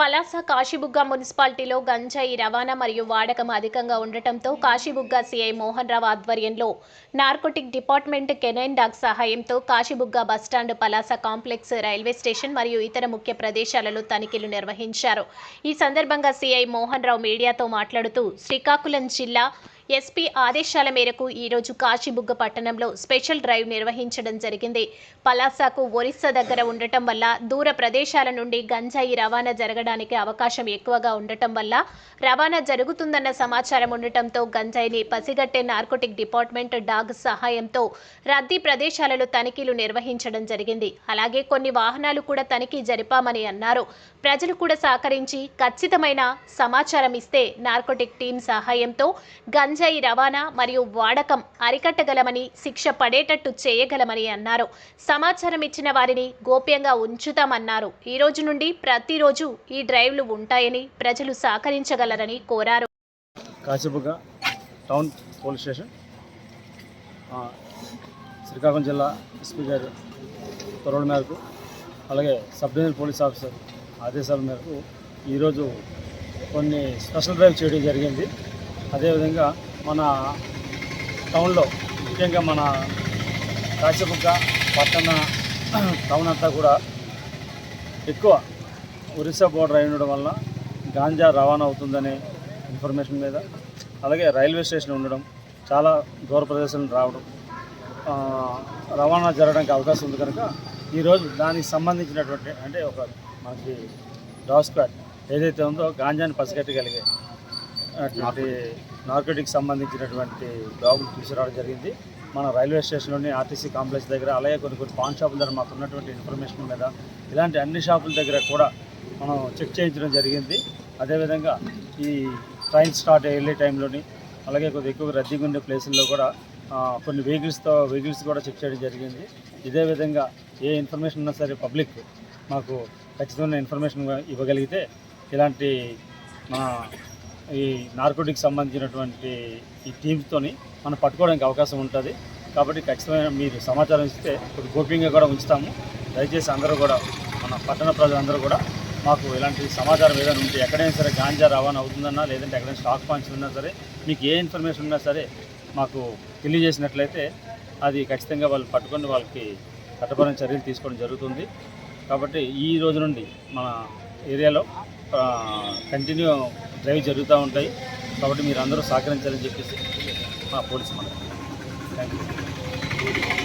పలాస కాశీబుగ్గ మున్సిపాలిటీలో గంజాయి రవాణా మరియు వాడకం అధికంగా ఉండటంతో కాశీబుగ్గ సిఐ మోహన్ రావు ఆధ్వర్యంలో నార్కోటిక్ డిపార్ట్మెంట్ కెనైన్ డాగ్ సహాయంతో Kasibugga bus stand Palasa complex railway station మరియు ఇతర ముఖ్య ప్రదేశాలలో తనిఖీలు నిర్వహించారు. ఈ సందర్భంగా సిఐ మోహన్ రావు మీడియాతో మాట్లాడుతూ శ్రీకాకుళం జిల్లా ఎస్పీ ఆదేశాల మేరకు ఈరోజు కాశీబుగ్గ పట్టణంలో స్పెషల్ డ్రైవ్ నిర్వహించడం జరిగింది. పలాసాకు ఒరిస్సా దగ్గర ఉండటం వల్ల దూర ప్రదేశాల నుండి గంజాయి రవాణా జరగడానికి అవకాశం ఎక్కువగా ఉండటం వల్ల రవాణా జరుగుతుందన్న సమాచారం ఉండటంతో గంజాయిని పసిగట్టే నార్కోటిక్ డిపార్ట్మెంట్ డాగ్ సహాయంతో రద్దీ ప్రదేశాలలో తనిఖీలు నిర్వహించడం జరిగింది. అలాగే కొన్ని వాహనాలు కూడా తనిఖీ జరిపామని అన్నారు. ప్రజలు కూడా సహకరించి ఖచ్చితమైన సమాచారం ఇస్తే నార్కోటిక్ టీం సహాయంతో గంజాయి రవాణా మరియు వాడకం అరికట్టగలమని శిక్ష పడేటట్టు చేయగలమని అన్నారు. సమాచారం ఇచ్చిన వారిని గోప్యంగా ఉంచుతామన్నారు. ఈ రోజు నుండి ప్రతిరోజు ఈ డ్రైవ్లు ఉంటాయని ప్రజలు సహకరించగలరని కోరారు. టౌన్ పోలీస్ స్టేషన్ శ్రీకాకుళం జిల్లా ఎస్పీ గారి త్వరల మేరకు అలాగే సబ్ డివిజనల్ పోలీస్ ఆఫీసర్ ఆదేశాల మేరకు ఈరోజు కొన్ని స్పెషల్ డ్రైవ్ చేయడం జరిగింది. అదేవిధంగా మన టౌన్లో ముఖ్యంగా మన కాశీబుగ్గ పట్టణ టౌన్ అంతా కూడా ఎక్కువ ఒరిస్సా బోర్డర్ అయి ఉండడం వల్ల గాంజా రవాణా అవుతుందనే ఇన్ఫర్మేషన్ మీద అలాగే రైల్వే స్టేషన్ ఉండడం చాలా దూర ప్రదేశం రావడం రవాణా జరగడానికి అవకాశం ఉంది కనుక ఈరోజు దానికి సంబంధించినటువంటి అంటే ఒక మనకి డాగ్ ఏదైతే ఉందో గాంజాని పసిగట్టగలిగే అటువంటి నార్కోటిక్ సంబంధించినటువంటి డాగులు తీసుకురావడం జరిగింది. మన రైల్వే స్టేషన్లోని ఆర్టీసీ కాంప్లెక్స్ దగ్గర అలాగే కొన్ని కొన్ని పాన్ షాపుల దగ్గర మాకు ఉన్నటువంటి ఇన్ఫర్మేషన్ మీద ఇలాంటి అన్ని షాపుల దగ్గర కూడా మనం చెక్ చేయించడం జరిగింది. అదేవిధంగా ఈ ట్రైన్ స్టార్ట్ అయ్యే టైంలోని అలాగే కొద్దిగా ఎక్కువ రద్దీగా ఉండే ప్లేసుల్లో కూడా కొన్ని వెహికల్స్తో వెహికల్స్ కూడా చెక్ చేయడం జరిగింది. ఇదే విధంగా ఏ ఇన్ఫర్మేషన్ ఉన్నా సరే పబ్లిక్ మాకు ఖచ్చితమైన ఇన్ఫర్మేషన్ ఇవ్వగలిగితే ఇలాంటి మన ఈ నార్కోటిక్ సంబంధించినటువంటి ఈ టీమ్స్తోని మనం పట్టుకోవడానికి అవకాశం ఉంటుంది. కాబట్టి ఖచ్చితమైన మీరు సమాచారం ఇస్తే ఇప్పుడు గోప్యంగా కూడా ఉంచుతాము. దయచేసి అందరూ కూడా మన పట్టణ ప్రజలందరూ కూడా మాకు ఇలాంటి సమాచారం ఏదైనా ఉంటే ఎక్కడైనా సరే గాంజా రవాణా అవుతుందన్నా లేదంటే ఎక్కడైనా స్టాక్ పాయింట్స్ ఉన్నా సరే మీకు ఏ ఇన్ఫర్మేషన్ ఉన్నా సరే మాకు తెలియజేసినట్లయితే అది ఖచ్చితంగా వాళ్ళు పట్టుకొని వాళ్ళకి చట్టపరమైన చర్యలు తీసుకోవడం జరుగుతుంది. కాబట్టి ఈ రోజు నుండి మన ఏరియాలో కంటిన్యూ డ్రైవ్ జరుగుతూ ఉంటాయి. కాబట్టి మీరు అందరూ సహకరించాలని చెప్పేసి మా పోలీసు మనం థ్యాంక్ యూ